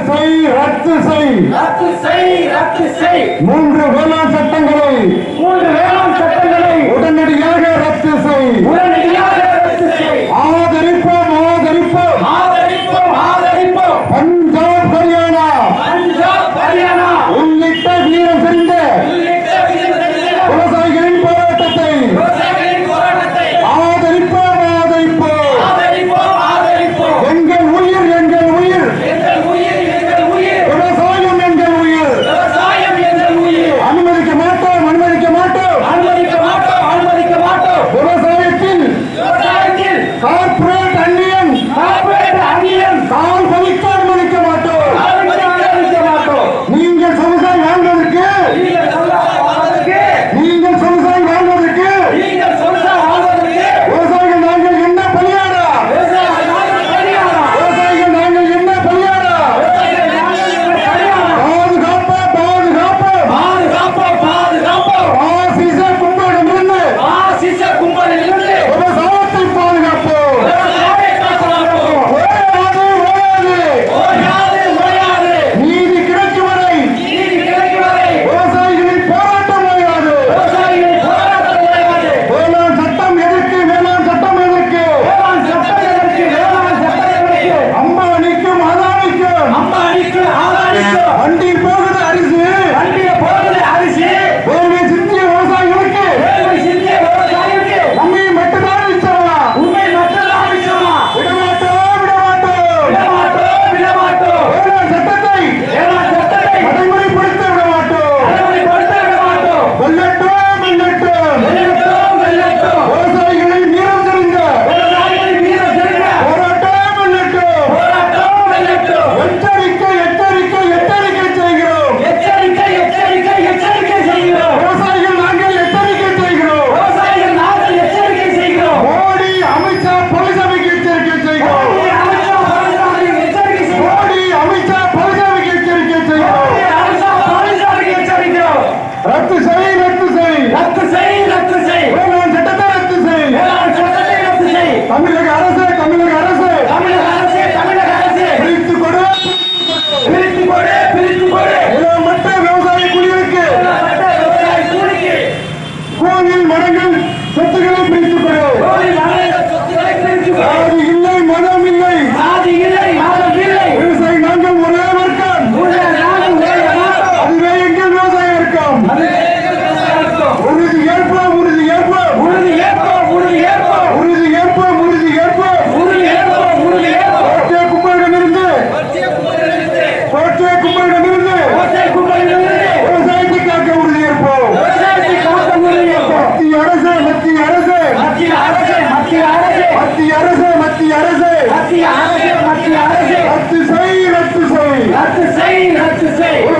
ரத்து செய் ரத்து செய். ரத்து செய் மூன்று வேளாண் சட்டங்களை மூன்று வேளாண் சட்டங்களை வண்டி போகுது அரிசி. மத்திய அரசு மத்திய அரசு மத்திய அரசு மத்திய அரசு மத்திய அரசு. மத்திய அரசு மத்திய அரசு. ரத்து செய் ரத்து செய். ரத்து செய் ரத்து செய்.